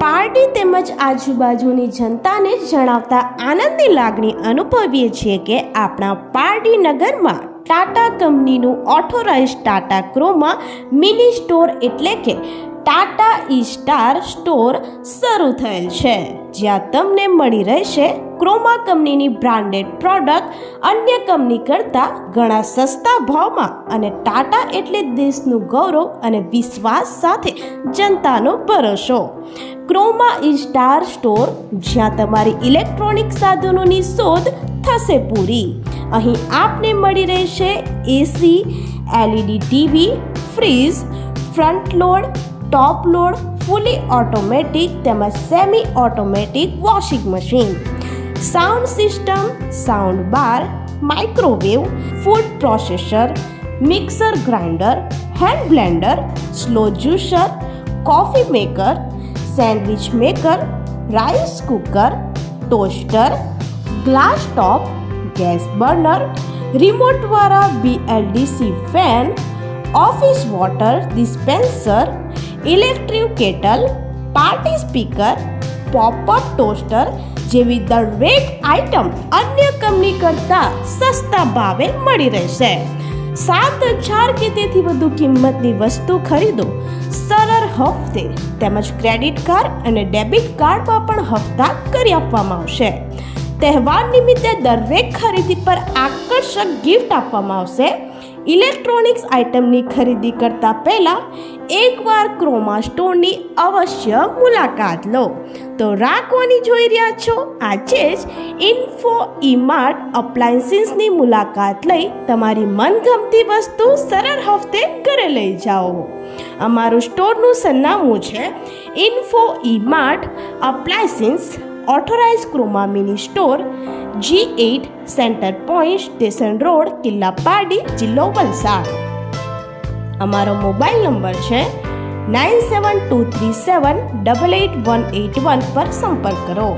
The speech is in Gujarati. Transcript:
પાર્ટી તેમજ આજુબાજુની જનતાને જણાવતા આનંદની લાગણી અનુભવીએ છીએ કે આપણા પાર્ટી નગરમાં ટાટા કંપનીનું authorise Tata Croma mini store એટલે કે ટાટા ઈ સ્ટાર સ્ટોર શરૂ થયેલ છે. જ્યાં તમને મળી રહેશે ક્રોમા કંપનીની બ્રાન્ડેડ પ્રોડક્ટ અન્ય કંપની કરતાં ઘણા સસ્તા ભાવમાં અને ટાટા એટલે દેશનું ગૌરવ અને વિશ્વાસ સાથે જનતાનો ભરોસો. ક્રોમા ઈ સ્ટાર સ્ટોર, જ્યાં તમારી ઇલેક્ટ્રોનિક સાધનોની શોધ થશે પૂરી. અહીં આપને મળી રહેશે AC LED TV fridge front load, top load, fully automatic તેમજ semi automatic washing machine. Sound system, sound bar, microwave, food processor, mixer grinder, hand blender, slow juicer, coffee maker, sandwich maker, rice cooker, toaster, glass top, gas burner રિમોટવાળા BLDC fan, office water dispenser, electric kettle, party speaker, pop up toaster જેવી દરેક આઇટમ અન્ય કંપની કરતાં સસ્તા ભાવે મળી રહેશે. સાત હજાર કે તેથી વધુ કિંમતની વસ્તુ ખરીદો. સરળ હફતે તેમજ ક્રેડિટ કાર્ડ અને ડેબિટ કાર્ડમાં પણ હપ્તા કરી આપવામાં આવશે. તહેવાર નિમિત્તે દરેક ખરીદી પર આકર્ષક ગિફ્ટ આપવામાં આવશે. ઇલેક્ટ્રોનિક્સ આઇટમની ખરીદી કરતા પહેલાં એકવાર ક્રોમા સ્ટોરની અવશ્ય મુલાકાત લો. તો રાખવાની જોઈ રહ્યા છો? આજે જ ઇન્ફો ઇમાર્ટ અપ્લાયન્સીસની મુલાકાત લઈ તમારી મનગમતી વસ્તુ સરળ હફતે ઘરે લઈ જાઓ. અમારું સ્ટોરનું સરનામું છે Info Emart appliances authorise Croma mini store, G eight centre point, station road Killa Pardi જિલ્લો વલસાડ. અમારો મોબાઈલ નંબર છે nine seven two three seven double eight one eight one પર સંપર્ક કરો.